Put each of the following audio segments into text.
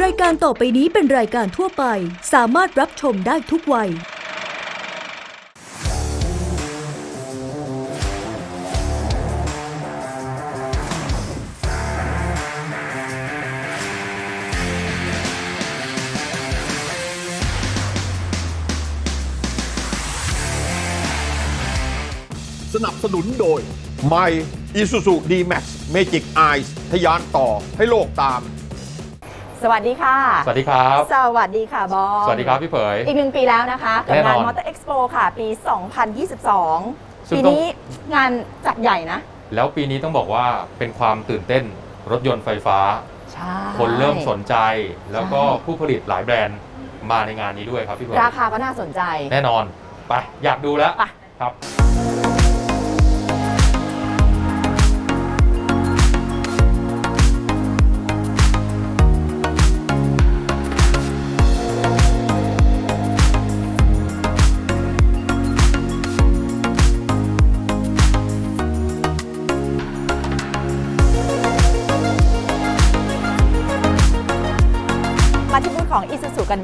รายการต่อไปนี้เป็นรายการทั่วไป สามารถรับชมได้ทุกวัย สนับสนุนโดย ใหม่ Isuzu D-Max Magic Eyes ทะยานต่อให้โลกตาม สวัสดีค่ะ สวัสดีครับ สวัสดีค่ะบอมสวัสดีครับพี่เผย อีกหนึ่งปีแล้วนะคะกับแน่นงาอนน Motor Expo ค่ะ ปี2022ซึ่งปีต้อง นี้งานจัดใหญ่นะ แล้วปีนี้ต้องบอกว่าเป็นความตื่นเต้นรถยนต์ไฟฟ้า ใช่ คนเริ่มสนใจ แล้วก็ใช่ ผู้ผลิตหลายแบรนด์มาในงานนี้ด้วยครับพี่เผย ราคาก็น่าสนใจ แน่นอน ไป อยากดูแล้วไป ครับ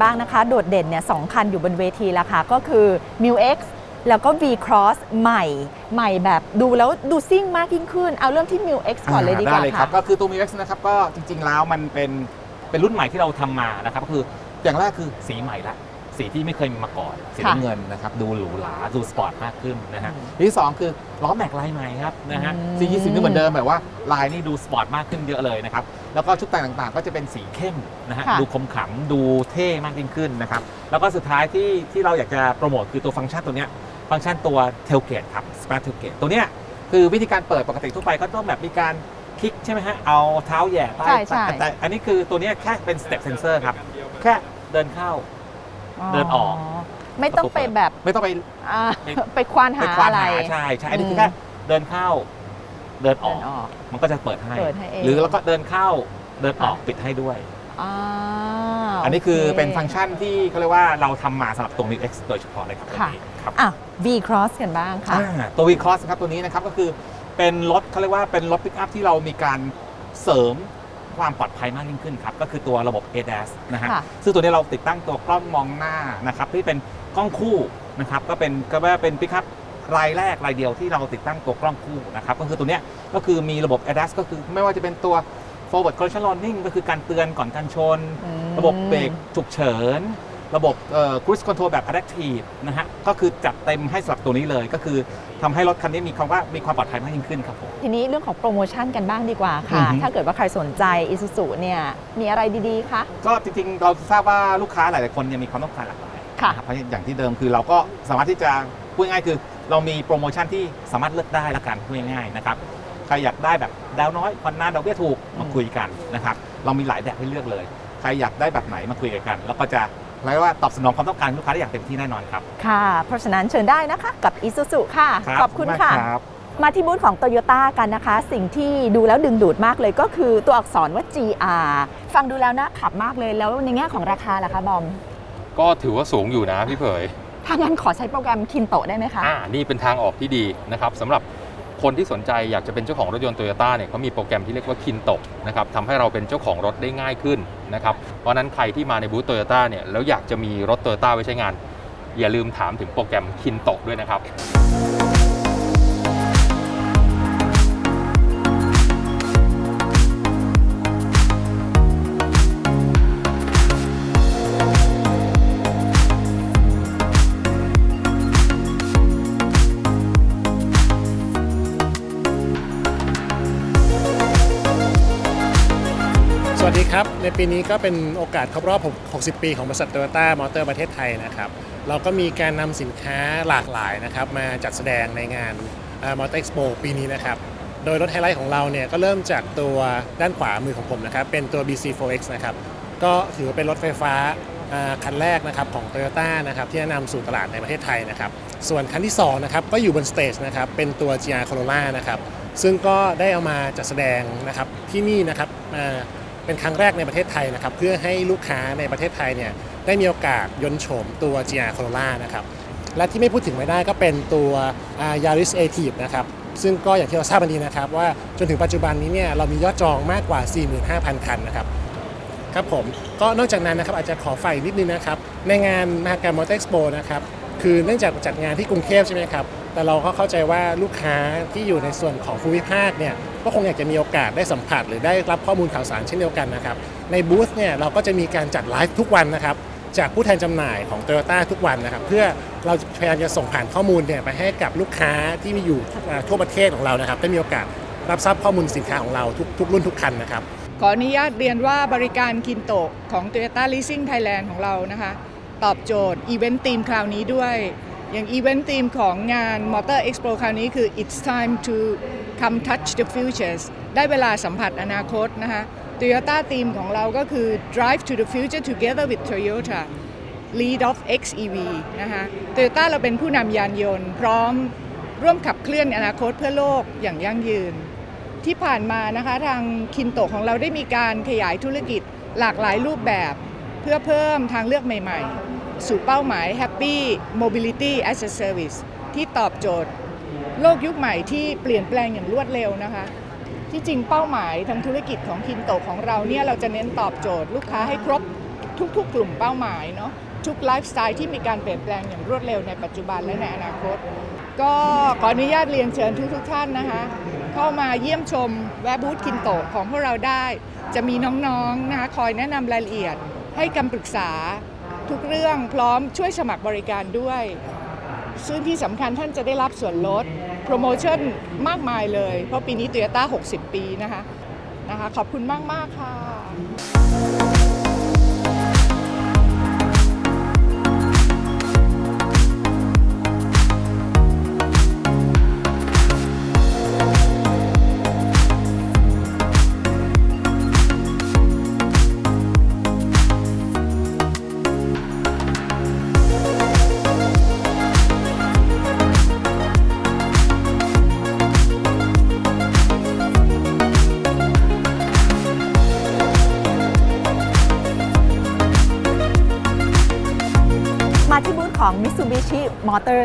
บ้างนะคะ โดดเด่นเนี่ยสองคันอยู่บนเวทีแล้วค่ะ ก็คือ m i x แล้วก็ V Cross ใหม่ใหม่แบบดูแล้วดูซิ่งมากยิ่งขึ้น เอาเริ่มที่ m i x ก่อนเลยดีกว่าได้เลยครัค่ะ บก็คือตัว m i x นะครับก็จริงๆแล้วมันเป็นเป็นรุ่นใหม่ที่เราทำมานะครับก็คืออย่างแรกคือสีใหม่ละ สีที่ไม่เคยมีมาก่อนสีค่ะน้ำเงินนะครับดูหรูหราดูสปอร์ตมากขึ้นนะฮะอืมที่สองคือล้อแม็กลายใหม่ครับนะฮะอืมสียี่สิบนี่เหมือนเดิมแบบว่าลายนี่ดูสปอร์ตมากขึ้นเยอะเลยนะครับแล้วก็ชุดแต่งต่างๆ ก็จะเป็นสีเข้มนะฮะค่ะดูคมขำดูเท่มากยิ่งขึ้นนะครับแล้วก็สุดท้ายที่ที่เราอยากจะโปรโมทคือตัวฟังก์ชันตัวเนี้ยฟังก์ชันตัวเทลเกตครับ Smart Tailgate ตัวเนี้ยคือวิธีการเปิดปกติทั่วไปก็ต้องแบบมีการคลิกใช่ไหมฮะ เอาเท้าแหย่ใต้ใช่ใช่แต่อันนี้คือตัวเนี้ยแค่เป็น step sensor ครับ แค่เดินเข้า เดินออก ไม่ต้องไปแบบไม่ต้องไปอ่าไปไปควานไปหาควานอะไร หาใช่ใช่อันนี้อืมคือแค่เดินเข้า เดินอเดิอกนออกมันก็จะเปิดให้ เปิดให้เอง หรือแล้วก็เดินเข้าเดินออกค่ะปิดให้ด้วย อ่าอันนี้คือโเป็นฟังก์ชันที่เขาเรียกว่าเราทำมาสำหรับตัว Mix X โดยเฉพาะเลยครับตัวค่ะ นี้ครับ อะ V Cross กันบ้างค่ะ อ่าตัว V Cross ครับตัวนี้นะครับก็คือเป็นรถเขาเรียกว่าเป็นรถปิกอัพที่เรามีการเสริม ความปลอดภัยมากยิ่งขึ้นครับ ก็คือตัวระบบ ADAS นะฮะ ค่ะ ซึ่งตัวนี้เราติดตั้งตัวกล้องมองหน้านะครับ ที่เป็นกล้องคู่นะครับ ก็เป็นก็ว่าเป็นปิกอัพรายแรกรายเดียวที่เราติดตั้งตัวกล้องคู่นะครับ ก็คือตัวเนี้ยก็คือมีระบบ ADAS ก็คือไม่ว่าจะเป็นตัว forward collision warning ก็คือการเตือนก่อนการชน อืม ระบบเบรกฉุกเฉิน ระบบเอ่อ cruise control แบบ adaptive นะฮะ ก็คือจัดเต็มให้สำหรับตัวนี้เลย ก็คือทำให้รถคันนี้มีความว่ามีความปลอดภัยมากยิ่งขึ้นครับผม ทีนี้เรื่องของโปรโมชั่นกันบ้างดีกว่าอืค่ะอฮึ ถ้าเกิดว่าใครสนใจ Isuzu เนี่ยมีอะไรดีๆคะก็จริงๆ เราทราบว่าลูกค้าหลายๆคนยังมีความต้องการหลากหลาย ค่ะนรับเพราะอย่างที่เดิมคือเราก็สามารถที่จะพูดง่ายๆคือ เรามีโปรโมชั่นที่สามารถเลือกได้ละกันพูดง่ายๆนะครับใครอยากได้แบบดาวน้อยผ่อนนานดอกเบี้ยถูกมาคุยกันนะครับเรามีหลายแบบให้เลือกเลย ใครอยากได้แบบไหนมาคุยกัน แล้วก็จะ เรียกว่าตอบสนองความต้องการของลูกค้าได้อย่างเต็มที่แน่นอนครับ ค่ะ เพราะฉะนั้นเชิญได้นะคะกับ Isuzu ค่ะรับขอบคุณมากค่ะรับมาที่บูธของ Toyota กันนะคะ สิ่งที่ดูแล้วดึงดูดมากเลยก็คือตัวอักษรว่า GR ฟังดูแล้วน่าขับมากเลยแล้วในแง่ของราคาล่ะคะบอม ก็ถือว่าสูงอยู่นะพี่เผย ถ้างั้นขอใช้โปรแกรมคินโตได้ไหมคะ อ่า นี่เป็นทางออกที่ดีนะครับสำหรับ คนที่สนใจอยากจะเป็นเจ้าของรถยนต์โตโยต้าเนี่ยเขามีโปรแกรมที่เรียกว่าคินโตนะครับทำให้เราเป็นเจ้าของรถได้ง่ายขึ้นนะครับเพราะนั้นใครที่มาในบูธโตโยต้าเนี่ยแล้วอยากจะมีรถโตโยต้าไว้ใช้งาน อย่าลืมถามถึงโปรแกรมคินโตด้วยนะครับ ครับ ในปีนี้ก็เป็นโอกาสครบรอบ 60 ปีของบริษัทโตโยต้ามอเตอร์ประเทศไทยนะครับ เราก็มีการนำสินค้าหลากหลายนะครับ มาจัดแสดงในงานมอเตอร์เอ็กซ์โปปีนี้นะครับ โดยรถไฮไลท์ของเราเนี่ยก็เริ่มจากตัวด้านขวามือของผมนะครับ เป็นตัว BC4X นะครับ ก็ถือว่าเป็นรถไฟฟ้าคันแรกนะครับของ Toyota นะครับที่นะนำสู่ตลาดในประเทศไทยนะครับ ส่วนคันที่สองนะครับก็อยู่บนสเตจนะครับเป็นตัว GR Corolla นะครับซึ่งก็ได้เอามาจัดแสดงนะครับที่นี่นะครับอ่า เป็นครั้งแรกในประเทศไทยนะครับเพื่อให้ลูกค้าในประเทศไทยเนี่ยได้มีโอกาสยนต์โฉมตัว GR Corolla นะครับและที่ไม่พูดถึงไม่ได้ก็เป็นตัวอ่า Yaris a t i v นะครับซึ่งก็อย่างที่เราทราบกันดีนะครับว่าจนถึงปัจจุบันนี้เนี่ยเรามียอดจองมากกว่า 45,000 คันนะครับครับผมก็นอกจากนั้นนะครับอาจจะขอไฟนิดนึงนะครับในงานมหกรรมมอเตอร์เอ็กซ์โปนะครับคือเนื่องจากจัดงานที่กรุงเทพใช่ไหมครับ แต่เราก็เข้าใจว่าลูกค้าที่อยู่ในส่วนของภูมิภาคเนี่ยก็คงอยากจะมีโอกาสได้สัมผัส หรือได้รับข้อมูลข่าวสารเช่นเดียวกันนะครับ ในบูธเนี่ยเราก็จะมีการจัดไลฟ์ทุกวันนะครับจากผู้แทนจำหน่ายของ Toyota ทุกวันนะครับ เพื่อเราพยายามจะส่งผ่านข้อมูลเนี่ยไปให้กับลูกค้าที่มีอยู่ทั่วประเทศของเรานะครับได้มีโอกาสรับทราบข้อมูลสินค้าของเราทุกทุกรุ่นทุกคันนะครับ ขออนุญาตเรียนว่าบริการคินโตะของ Toyota Leasing Thailand ของเรานะคะ ตอบโจทย์อีเวนต์ทีมคราวนี้ด้วย อย่างอีเวนต์ทีมของงาน Motor Expo คราวนี้คือ It's time to come touch the futures ได้เวลาสัมผัสอนาคตนะคะ Toyota ทีมของเราก็คือ Drive to the future together with Toyota Lead of XEV นะคะ Toyota เราเป็นผู้นำยานยนต์ พร้อมร่วมขับเคลื่อนอนาคตเพื่อโลกอย่างยั่งยืน ที่ผ่านมานะคะทางคินโตของเราได้มีการขยายธุรกิจหลากหลายรูปแบบ เพื่อเพิ่มทางเลือกใหม่ ๆ สู่เป้าหมาย Happy Mobility as a Service ที่ตอบโจทย์โลกยุคใหม่ที่เปลี่ยนแปลงอย่างรวดเร็วนะคะ ที่จริงเป้าหมายทางธุรกิจของคินโตของเราเนี่ยเราจะเน้นตอบโจทย์ลูกค้าให้ครบทุกๆ กลุ่มเป้าหมายเนาะทุกไลฟ์สไตล์ที่มีการเปลี่ยนแปลงอย่างรวดเร็วในปัจจุบันและในอนาคต ก็ขออนุญาตเรียนเชิญทุกๆท่านนะคะ เข้ามาเยี่ยมชมแวะบูธคินโตของพวกเราได้ จะมีน้องๆนะคะคอยแนะนำรายละเอียดให้คำปรึกษา ทุกเรื่องพร้อมช่วยสมัครบริการด้วย ซึ่งที่สำคัญท่านจะได้รับส่วนลดโปรโมชั่นมากมายเลย เพราะปีนี้ตโยต้า 60 ปีนะคะนะคะ ขอบคุณมาก ๆ ค่ะ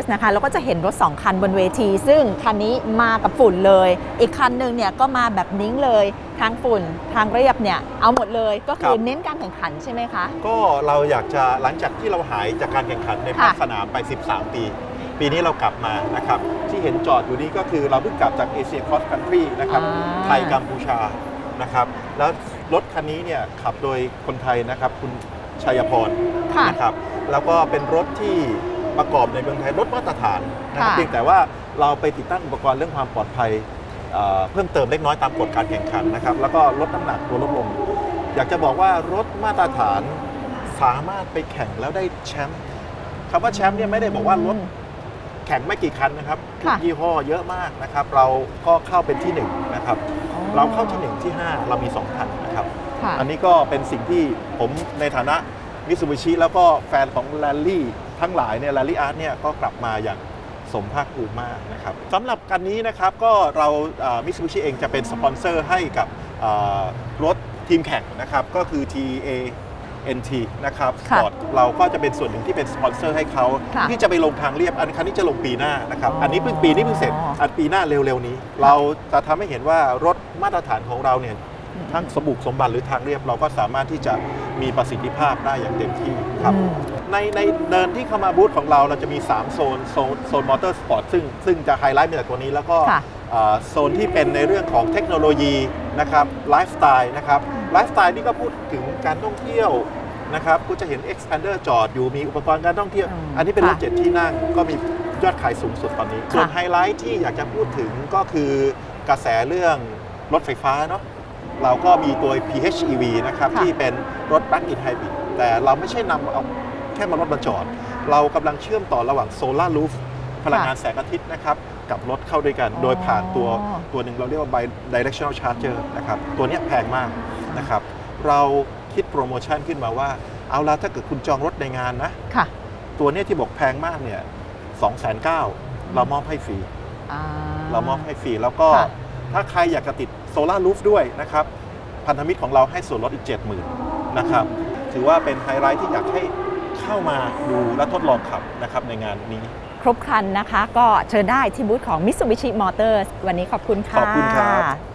Motors นะคะเราก็จะเห็นรถ 2 คันบนเวที ซึ่งคันนี้มากับฝุ่นเลย อีกคันหนึ่งเนี่ยก็มาแบบนิ้งเลยทางฝุ่นทางเรียบเนี่ยเอาหมดเลยก็คือครับเน้นการแข่งขันใช่ไหมคะ ก็เราอยากจะหลังจากที่เราหายจากการแข่งขันในภาคค่ะสนามไป 13 ปี ปีนี้เรากลับมานะครับที่เห็นจอดอยู่นี้ก็คือเราเพิ่งกลับจากเอเชียค s อ c คันทรีนะครับอ่าไทยกัมพูชานะครับแล้วรถคันนี้เนี่ยขับโดยคนไทยนะครับคุณชัยพรค่ะนะครับแล้วก็เป็นรถที่ ประกอบในเมืองไทยรถมาตรฐานนะครับค่ะเพียงแต่ว่าเราไปติดตั้งอุปกรณ์เรื่องความปลอดภัยเอ่อเพิ่มเติมเล็กน้อยตามกฎการแข่งขันนะครับแล้วก็ลดน้ำหนักตัวลดลง อยากจะบอกว่ารถมาตรฐานสามารถไปแข่งแล้วได้แชมป์คำว่าแชมป์เนี่ยไม่ได้บอกว่ารถแข่งไม่กี่คันนะครับทุค่ะกยี่ห้อเยอะมากนะครับเราก็เข้าเป็นที่หนึ่งนะครับ เราเข้าที่หนึ่งที่ห้าเรามีสองคันนะครับ ค่ะ อันนี้ก็เป็นสิ่งที่ผมในฐานะมิ t ซูบิชิแล้วก็แฟนของแรลลี่ ทั้งหลายเนี่ยแรลลี่อาร์ตเนี่ยก็กลับมาอย่างสมภาคภูมิมากนะครับสำหรับกันนี้นะครับก็เรามิ t ซูบิชิเองจะเป็นสปอนเซอร์ให้กับอ่ารถทีมแข่งนะครับก็คือ TA NT นะครับสค่ะปอร์ตเราก็จะเป็นส่วนหนึ่งที่เป็นสปอนเซอร์ให้เขาค่ะที่จะไปลงทางเรียบ อันคันนี้จะลงปีหน้านะครับอ๋ออัอันนี้เพิ่งปีนี้เพิ่งเสร็จ อันปีหน้าเร็วๆนี้ เราจะทำให้เห็นว่ารถมาตรฐานของเราเนี่ย ทั้งสมบุกสมบัติหรือทางเรียบเราก็สามารถที่จะมีประสิทธิภาพได้อย่างเต็มที่ครับอืมในในเดินที่เข้ามาบูธของเราเราจะมี 3 โซนโซนโซนมอเตอร์สปอร์ตซึ่งซึ่งจะไฮไลท์มาจากตัวนี้แล้วก็ค่ะอ่าโซนที่เป็นในเรื่องของเทคโนโลยีนะครับไลฟ์สไตล์นะครับไลฟ์สไตล์นี่ก็พูดถึงการท่องเที่ยวนะครับก็จะเห็น expander จอดอยู่มีอุปกรณ์การท่องเที่ยวอืมอันนี้เป็นรถค่ะเจ็ดที่นั่งก็มียอดขายสูงสุดตอนนี้ส่วนค่ะไฮไลท์ที่อยากจะพูดถึงก็คือกระแสเรื่องรถไฟฟ้าเนาะ เราก็มีตัว PHEV นะครับ ค่ะ ที่เป็นรถ Plug-in Hybrid แต่เราไม่ใช่นำเอาแค่มารถมาจอด เรากำลังเชื่อมต่อระหว่าง Solar Roof พลังงานแสงอาทิตย์นะครับ กับรถเข้าด้วยกันอ๋อโดยผ่านตัวตัวหนึ่งเราเรียกว่า Bi-directional Charger นะครับ ตัวเนี้ยแพงมากนะครับ เราคิดโปรโมชั่นขึ้นมาว่า เอาละถ้าเกิดคุณจองรถในงานนะ ค่ะตัวเนี้ยที่บอกแพงมากเนี่ย2,900เรามอบให้ฟรี อ่าเรามอบให้ฟรี แล้วก็ค่ะถ้าใครอยากจะติด โซลารูฟด้วยนะครับพันธมิตรของเราให้ส่วนลดอีก 70,000นะครับถือว่าเป็นไฮไลท์ที่อยากให้เข้ามาดูและทดลองขับนะครับในงานนี้ ครบครันนะคะ ก็เชิญได้ที่บูธของ Mitsubishi Motors วันนี้ขอบคุณค่ะ ขอบคุณครับ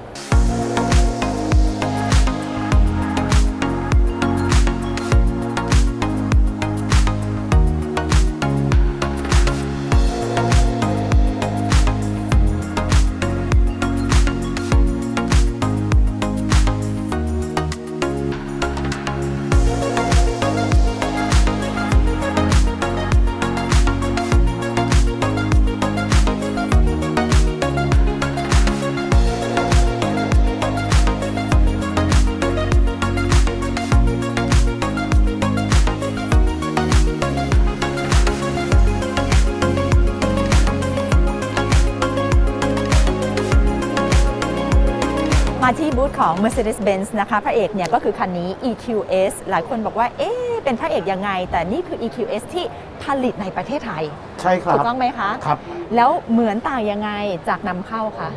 ของ Mercedes-Benz นะคะ พระเอกเนี่ยก็คือคันนี้ EQS หลายคนบอกว่า เอ๊ะ เป็นพระเอกยังไง แต่นี่คือ EQS ที่ผลิตในประเทศไทย ใช่ครัถูบกต้องไหมคะครับ แล้วเหมือนต่างยังไงจากนำเข้าคะ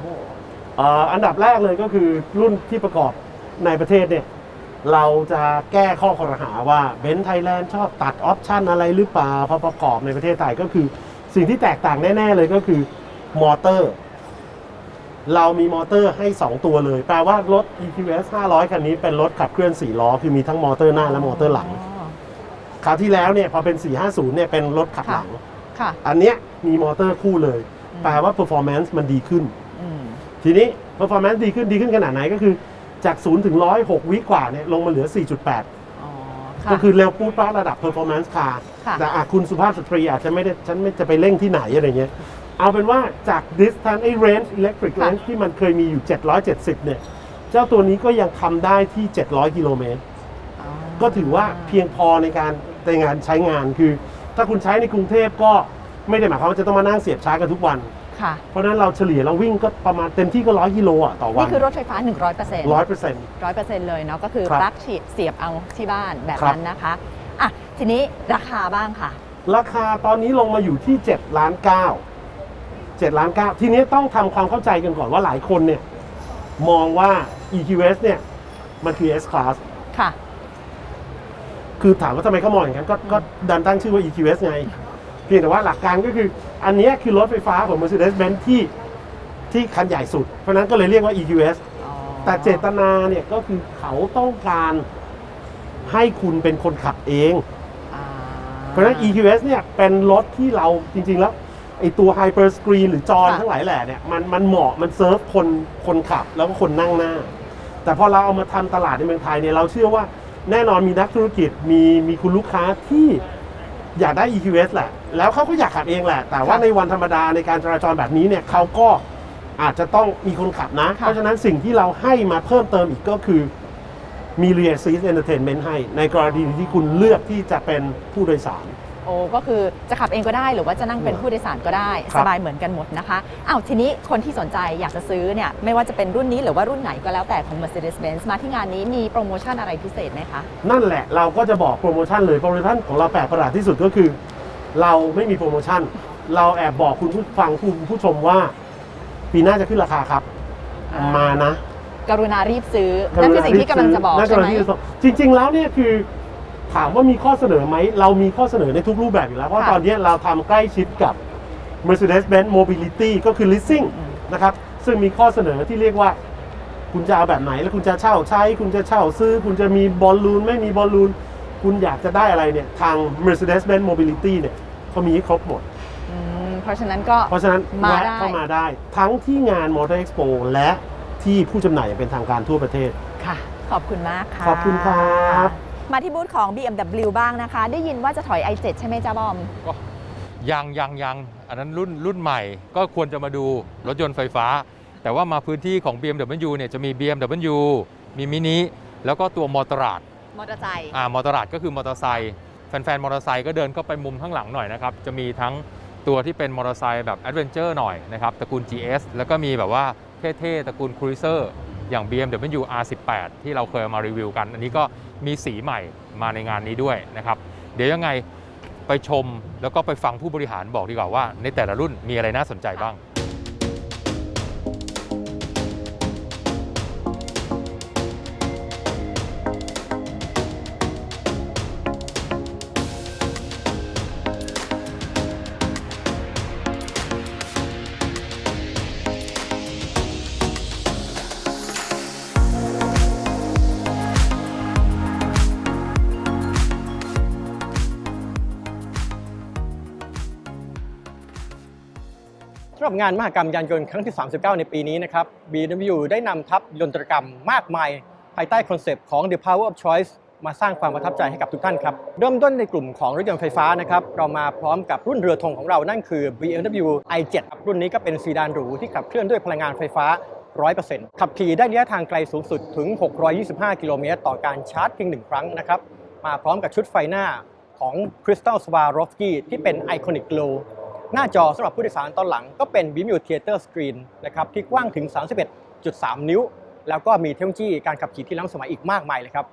เอ่ออันดับแรกเลยก็คือรุ่นที่ประกอบในประเทศเนี่ยเราจะแก้ข้อคอรหาว่าเบนซ์ไทยแลนด์ชอบตัดออปชันอะไรหรือเปล่าพอประกอบในประเทศไทยก็คือ สิ่งที่แตกต่างแน่ ๆ เลยก็คือมอเตอร์ เรามีมอเตอร์ให้ 2 ตัวเลย แปลว่ารถ EQS 500 คันนี้เป็นรถขับเคลื่อน 4 ล้อ คือมีทั้งมอเตอร์หน้าและมอเตอร์หลังอ๋อคราวที่แล้วเนี่ยพอเป็น 450 เนี่ยเป็นรถขับหลัง ค่ะ อันเนี้ยมีมอเตอร์คู่เลยอืมแปลว่า performance มันดีขึ้นอืมทีนี้ performance ดีขึ้นดีขึ้นขนาดไหนก็คือ จาก 0 ถึง 100 6วิกว่าเนี่ยลงมาเหลือ 4.8อ๋อก็ค่ะคือเร็วปุ๊บปั๊บระดับ performance car ค่ะแต่อาจคุณสุภาพสตรีอาจจะไม่ได้ฉันไม่จะไปเร่งที่ไหนอะไรเงี้ย เอาเป็นว่าจาก distance ไอ้ range electric ค่ะ range ที่มันเคยมีอยู่ 770 เนี่ย เจ้าตัวนี้ก็ยังทำได้ที่ 700 กิโลเมตร อ๋อก็ถือว่าเพียงพอในการในงานใช้งานคือ ถ้าคุณใช้ในกรุงเทพก็ไม่ได้หมายความว่าจะต้องมานั่งเสียบชาร์จกันทุกวัน ค่ะเพราะฉะนั้นเราเฉลี่ยเราวิ่งก็ประมาณเต็มที่ก็ร้อยกิโลอะต่อวันี่นคือรถไฟฟ้า 100%ร้อยเปอร์เซ็นต์ ร้อยเปอร์เซ็นต์เลยเนาะก็คือครับปลั๊กฉีดเสียบเอาที่บ้านแบบครับ นั้นนะคะอะทีนี้ราคาบ้างค่ะ ราคาตอนนี้ลงมาอยู่ที่7ล้าน9 7ล้าน9ทีนี้ต้องทำความเข้าใจกันก่อนว่าหลายคนเนี่ยมองว่า EQS เนี่ยมันคือ S Class ค่ะ คือถามว่าทำไมเขามองอย่างนั้นก็ก็ดันตั้งชื่อว่า EQS ไง เพียงแต่ว่าหลักการก็คือ อันเนี้ยคือรถไฟฟ้าของ Mercedes-Benz ที่ที่คันใหญ่สุด เพราะฉะนั้นก็เลยเรียกว่า EQS อ๋อแต่เจตนาเนี่ยก็คือเขาต้องการให้คุณเป็นคนขับเองอ่าเพราะฉะนั้น EQS เนี่ยเป็นรถที่เราจริง ๆ แล้ว ไอตัว Hyper Screen หรือจอค่ะ ทั้งหลายแหล่เนี่ยมันมันเหมาะมันเซิร์ฟคนคนขับแล้วก็คนนั่งหน้า แต่พอเราเอามาทำตลาดในเมืองไทยเนี่ยเราเชื่อว่าแน่นอนมีนักธุรกิจมีมีคุณลูกค้าที่อยากได้ EQS แหละ แล้วเขาก็อยากขับเองแหละ แต่ว่าค่ะในวันธรรมดาในการจราจรแบบนี้เนี่ยเขาก็อาจจะต้องมีคนขับนะ ค่ะ เพราะฉะนั้นสิ่งที่เราให้มาเพิ่มเติมอีกก็คือ มี Rear Seat Entertainment ให้ ในกรณีที่คุณเลือกที่จะเป็นผู้โดยสาร โอ้ก็คือจะขับเองก็ได้หรือว่าจะนั่งเป็นผู้โดยสารก็ได้ ครัสบบายเหมือนกันหมดนะคะอ้าวทีนี้คนที่สนใจอยากจะซื้อเนี่ยไม่ว่าจะเป็นรุ่นนี้หรือว่ารุ่นไหนก็แล้วแต่ของ Mercedes-Benz มาที่งานนี้มีโปรโมชั่นอะไรพิเศษไหมคะ นั่นแหละเราก็จะบอกโปรโมชั่นเลยโปรโมชั่นของเราแปลกประหลาดที่สุดก็คือ เราไม่มีโปรโมชั่น เราแอบบอกคุณผู้ฟังคุณผู้ชมว่า ปีหน้าจะขึ้นราคาครับ อ่าม มานะกรุณารีบซื้อนั่นคือสิ่งที่กำลังจะบอกนั่นใช่กำไหลัมงที่จะบอกจริง ๆ แล้วเนี่ยคือ ถามว่ามีข้อเสนอไหม เรามีข้อเสนอในทุกรูปแบบอยู่แล้ว เพราะค่ะตอนนี้เราทำใกล้ชิดกับ Mercedes-Benz Mobility ก็คือ leasing อืมนะครับ ซึ่งมีข้อเสนอที่เรียกว่า คุณจะเอาแบบไหน แล้วคุณจะเช่าใช้ คุณจะเช่าซื้อ คุณจะมีบอลลูน ไม่มีบอลลูน คุณอยากจะได้อะไรเนี่ย ทาง Mercedes-Benz Mobility เนี่ยเขามีให้ครบหมดอืมเพราะฉะนั้นก็ เพราะฉะนั้นมาแวะได้เข้ามาได้ ทั้งที่งาน Motor Expo และที่ผู้จำหน่ายอย่างเป็นทางการทั่วประเทศ ค่ะ ขอบคุณมากค่ะ ขอบคุณครับ มาที่บูธของ BMW บ้างนะคะ ได้ยินว่าจะถอย i7 ใช่ไหมจ้าบอม ก็ยังยังยังอันนั้นรุ่นรุ่นใหม่ก็ควรจะมาดูรถยนต์ไฟฟ้า แต่ว่ามาพื้นที่ของ BMW เนี่ยจะมี BMW มีมินิแล้วก็ตัวมอเตอร์ราดมอเตอร์ไซค์อ่ามอเตอร์ราดก็คือมอเตอร์ไซค์แฟนๆมอเตอร์ไซค์ก็เดินเข้าไปมุมข้างหลังหน่อยนะครับจะมีทั้งตัวที่เป็นมอเตอร์ไซค์แบบแอดเวนเจอร์หน่อยนะครับตระกูล GS แล้วก็มีแบบว่าเท่ๆตระกูลครูเซอร์ อย่าง BMW R18 ที่เราเคยมารีวิวกัน อันนี้ก็มีสีใหม่มาในงานนี้ด้วยนะครับ เดี๋ยวยังไงไปชมแล้วก็ไปฟังผู้บริหารบอกดีกว่าว่า ในแต่ละรุ่นมีอะไรน่าสนใจบ้างับงานมหกรรมยานยนต์ครั้งที่ 39 ในปีนี้นะครับ BMW ได้นำทัพยนตรกรรมมากมาย ภายใต้คอนเซปต์ของ The Power of Choice มาสร้างความประทับใจให้กับทุกท่านครับ เริ่มต้นในกลุ่มของรถยนต์ไฟฟ้านะครับ เรามาพร้อมกับรุ่นเรือธงของเรานั่นคือ BMW i7 รุ่นนี้ก็เป็นซีดานหรูที่ขับเคลื่อนด้วยพลังงานไฟฟ้า 100%ขับขี่ได้ระยะทางไกลสูงสุดถึง 625 กิโลเมตรต่อการชาร์จเพียงหนึ่งครั้งนะครับมาพร้อมกับชุดไฟหน้าของ Crystal Swarovski ที่เป็น Iconic Glow หน้าจอสำหรับผู้โดยสารตอนหลังก็เป็น Vimeo Theater Screen นะครับที่กว้างถึง 31.3 นิ้ว แล้วก็มีเทคโนโลยีการขับขี่ที่ล้ำสมัยอีกมากมายเลยครับ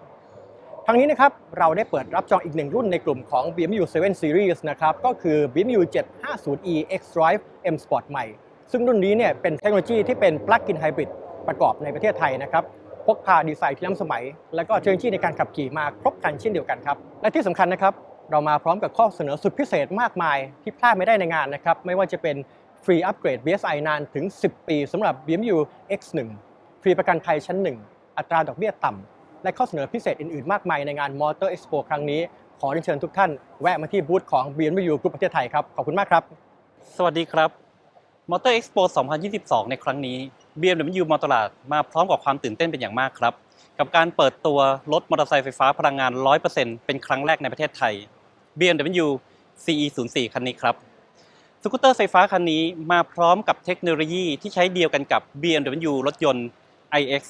ทั้งนี้นะครับเราได้เปิดรับจองอีกหนึ่งรุ่นในกลุ่มของ BMW 7 Series นะครับก็คือ BMW 750e X Drive M Sport ใหม่ ซึ่งรุ่นนี้เนี่ยเป็นเทคโนโลยีที่เป็น Plug-in Hybrid ประกอบในประเทศไทยนะครับพกพาดีไซน์ที่ล้ำสมัย และก็เทคโนโลยีในการขับขี่มาครบครันเช่นเดียวกันครับ และที่สำคัญนะครับ เรามาพร้อมกับข้อเสนอสุดพิเศษมากมายที่พลาดไม่ได้ในงานนะครับ ไม่ว่าจะเป็นฟรีอัปเกรด BSI นานถึง 10 ปีสำหรับ BMW X1 ฟรีประกันภัยชั้น 1 อัตราดอกเบี้ยต่ำ และข้อเสนอพิเศษอื่นๆ มากมายในงาน Motor Expo ครั้งนี้ ขอเรียนเชิญทุกท่านแวะมาที่บูธของ BMW Group ประเทศไทยครับ ขอบคุณมากครับ สวัสดีครับ Motor Expo 2022 ในครั้งนี้ BMW มอตลาดมาพร้อมกับความตื่นเต้นเป็นอย่างมากครับ กับการเปิดตัวรถมอเตอร์ไซค์ไฟฟ้าพลังงาน 100%เป็นครั้งแรกในประเทศไทย BMW CE04 คันนี้ครับสกูตเตอร์ไฟฟ้าคันนี้มาพร้อมกับเทคโนโลยีที่ใช้เดียวกันกับ BMW รถยนต์ iX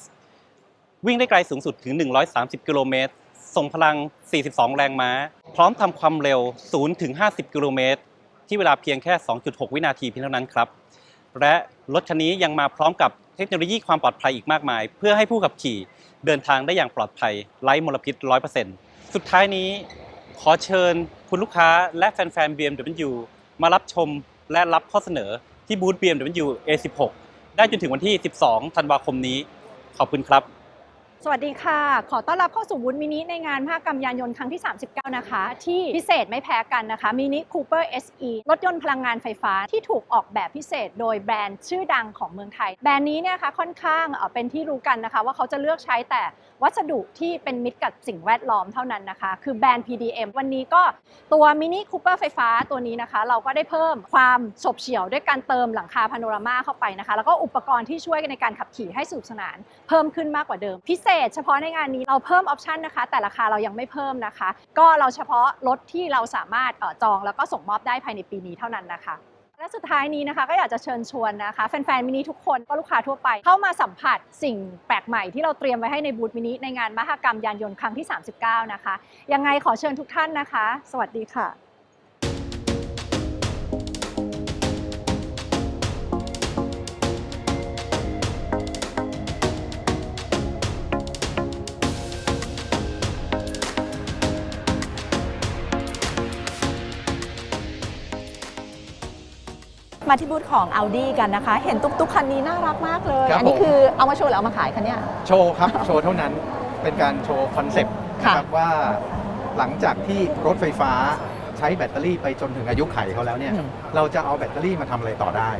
วิ่งได้ไกลสูงสุดถึง 130 กิโลเมตรส่งพลัง 42 แรงม้า พร้อมทำความเร็ว 0 ถึง 50 กิโลเมตร ที่เวลาเพียงแค่ 2.6 วินาทีเพียงเท่านั้นครับ และรถคันนี้ยังมาพร้อมกับเทคโนโลยีความปลอดภัยอีกมากมาย เพื่อให้ผู้ขับขี่เดินทางได้อย่างปลอดภัยไร้มลพิษ 100%สุดท้ายนี้ ขอเชิญคุณลูกค้าและแฟนๆ BMW มารับชมและรับข้อเสนอที่บูธ BMW A16 ได้จนถึงวันที่ 12 ธันวาคมนี้ ขอบคุณครับ สวัสดีค่ะ ขอต้อนรับเข้าสู่วุฒิมินิในงานมหกรรมยานยนต์ครั้งที่ 39 นะคะ ที่พิเศษไม่แพ้กันนะคะมินิคูเปอร์ SE รถยนต์พลังงานไฟฟ้าที่ถูกออกแบบพิเศษโดยแบรนด์ชื่อดังของเมืองไทย แบรนด์นี้เนี่ยคะค่อนข้างเป็นที่รู้กันนะคะ ว่าเขาจะเลือกใช้แต่ วัสดุที่เป็นมิตรกับสิ่งแวดล้อมเท่านั้นนะคะ คือแบรนด์ PDM วันนี้ก็ตัวมินิคูเปอร์ไฟฟ้าตัวนี้นะคะ เราก็ได้เพิ่มความฉบเฉี่ยวด้วยการเติมหลังคาพาโนรามาเข้าไปนะคะ แล้วก็อุปกรณ์ที่ช่วยในการขับขี่ให้สนุกสนาน เพิ่มขึ้นมากกว่าเดิม พิเศษเฉพาะในงานนี้เราเพิ่มออปชันนะคะ แต่ราคาเรายังไม่เพิ่มนะคะ ก็เราเฉพาะรถที่เราสามารถจองแล้วก็ส่งมอบได้ภายในปีนี้เท่านั้นนะคะ และสุดท้ายนี้นะคะก็อยากจะเชิญชวนนะคะแฟนๆมินิทุกคนก็ลูกค้าทั่วไป เข้ามาสัมผัสสิ่งแปลกใหม่ที่เราเตรียมไว้ให้ในบูธมินิในงานมหกรรมยานยนต์ครั้งที่ 39 นะคะ ยังไงขอเชิญทุกท่านนะคะ สวัสดีค่ะ มาที่บูธของ Audi กันนะคะ เห็นตุ๊กๆคันนี้น่ารักมากเลย ครับอันนี้ผม คือเอามาโชว์หรือเอามาขายคะเนี่ย โชว์ครับ โชว์เท่านั้นเป็นการโชว์คอนเซปต์นะครับว่าหลังจากที่รถไฟฟ้าใช้แบตเตอรี่ไปจนถึงอายุไขเขาแล้วเนี่ย อืม เราจะเอาแบตเตอรี่มาทำอะไรต่อได้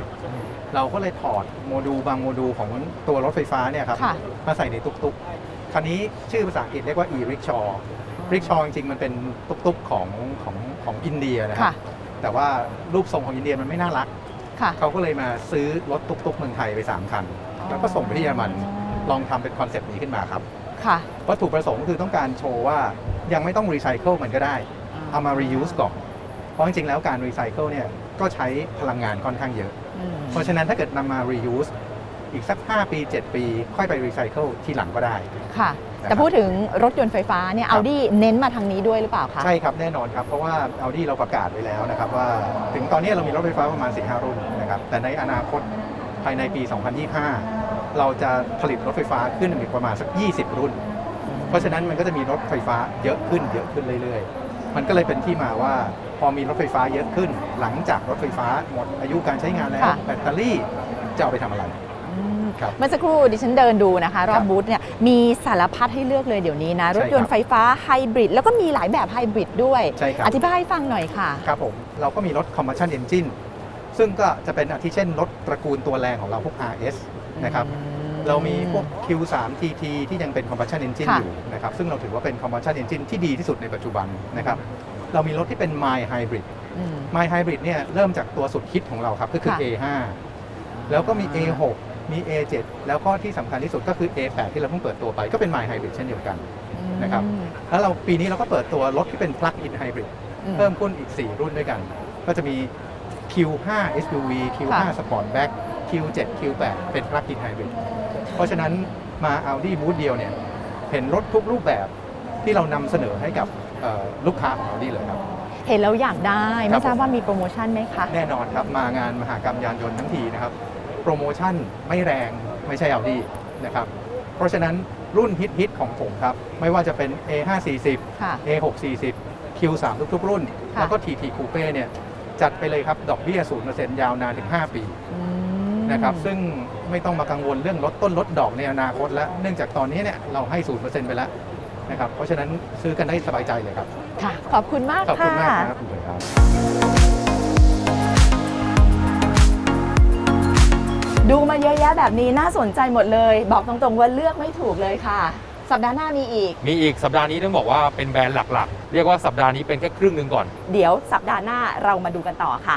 เราก็เลยถอดโมดูลบางโมดูลของตัวรถไฟฟ้าเนี่ยครับ ค่ะ มาใส่ในตุ๊กๆ คันนี้ชื่อภาษาอังกฤษเรียกว่า e-rickshaw rickshaw จริงๆ มันเป็นตุ๊กๆ ของของของอินเดียนะครัค่ะ บ แต่ว่ารูปทรงของอินเดียมันไม่น่ารัก ค่ะเขาก็เลยมาซื้อรถตุ๊กๆเมืองไทยไป 3 คัน แล้วก็ส่งไปที่เยอรมันลองทำเป็นคอนเซปต์นี้ขึ้นมาครับค่ะวัตถุประสงค์คือต้องการโชว์ว่ายังไม่ต้องรีไซเคิลมันก็ได้ เอามา reuse ก่อน เพราะจริงๆ แล้วการรีไซเคิลเนี่ยก็ใช้พลังงานค่อนข้างเยอะ เพราะฉะนั้นถ้าเกิดนำมา reuse อีกสัก 5 ปี 7 ปี ค่อยไปรีไซเคิลทีหลังก็ได้ค่ะนะครับ แต่พูดถึงรถยนต์ไฟฟ้าเนี่ยครับ Audi เน้นมาทางนี้ด้วยหรือเปล่าคะ ใช่ครับแน่นอนครับ เพราะว่า Audi เราประกาศไว้แล้วนะครับว่าถึงตอนนี้เรามีรถไฟฟ้าประมาณ 4-5 รุ่นนะครับแต่ในอนาคตภายในปี 2025 เราจะผลิตรถไฟฟ้าขึ้นอีกประมาณสัก 20 รุ่น เพราะฉะนั้นมันก็จะมีรถไฟฟ้าเยอะขึ้นเยอะขึ้นเรื่อยๆ มันก็เลยเป็นที่มาว่าพอมีรถไฟฟ้าเยอะขึ้น หลังจากรถไฟฟ้าหมดอายุการใช้งานแล้วค่ะแบตเตอรี่จะเอาไปทำอะไร ครับเมื่อสักครู่ดิฉันเดินดูนะคะ รอบบูธเนี่ยมีสารพัดให้เลือกเลยเดี๋ยวนี้นะ รถยนต์ไฟฟ้าไฮบริดแล้วก็มีหลายแบบไฮบริดด้วย ใช่ครับ อธิบายให้ฟังหน่อยค่ะ ครับผม เราก็มีรถ combustion engine ซึ่งก็จะเป็นอาทิเช่นรถตระกูลตัวแรงของเราพวก RS นะครับ เรามีพวก Q3 TT ที่ยังเป็น combustion engine ค่ะ อยู่นะครับซึ่งเราถือว่าเป็น combustion engine ที่ดีที่สุดในปัจจุบันนะครับเรามีรถที่เป็น mild hybrid อืม mild hybrid เนี่ยเริ่มจากตัวสุดฮิตของเราครับก็คือ ค่ะ A5 แล้วก็มี A6 มี A7 แล้วก็ที่สำคัญที่สุดก็คือ A8 ที่เราเพิ่งเปิดตัวไปก็เป็น mild hybrid เช่นเดียวกัน นะครับ แล้วเราปีนี้เราก็เปิดตัวรถที่เป็น plug-in hybrid อืมเพิ่มขึ้นอีก 4 รุ่นด้วยกัน ก็จะมี Q5 SUV Q5 ค่ะ Sportback Q7 Q8 เป็น plug-in hybrid เพราะฉะนั้นมา Audi บูธเดียวเนี่ยเห็นรถทุกรูปแบบที่เรานำเสนอให้กับเอ่อลูกค้าของ Audi เลยครับ เห็นแล้วอยากได้ครัไม่บทราบว่ามีโปรโมชั่นไหมคะ แน่นอนครับ มางานมหากรรมยานยนต์ทั้งทีนะครับ โปรโมชั่นไม่แรงไม่ใช่ Audi นะครับ เพราะฉะนั้นรุ่นฮิตๆของผมครับ ไม่ว่าจะเป็น A540 ค่ะ A640 Q3 ทุกๆ รุ่น ค่ะ แล้วก็ TT Coupe เนี่ยจัดไปเลยครับ ดอกเบี้ย0%ยาวนานถึง 5 ปีอืมนะครับซึ่งไม่ต้องมากังวลเรื่องลดต้นลดดอกในอนาคตแล้ว เนื่องจากตอนนี้เนี่ยเราให้ 0%ไปแล้วนะครับเพราะฉะนั้นซื้อกันได้สบายใจเลยครับ ค่ะ ขอบคุณมากขอบคุณมากค่ะ ครับคุณหมวยครับ ดูมาเยอะแยะแบบนี้น่าสนใจหมดเลย บอกตรงๆว่าเลือกไม่ถูกเลยค่ะ สัปดาห์หน้ามีอีก มีอีกสัปดาห์นี้ต้องบอกว่าเป็นแบรนด์หลักๆ เรียกว่าสัปดาห์นี้เป็นแค่ครึ่งหนึ่งก่อน เดี๋ยวสัปดาห์หน้าเรามาดูกันต่อค่ะ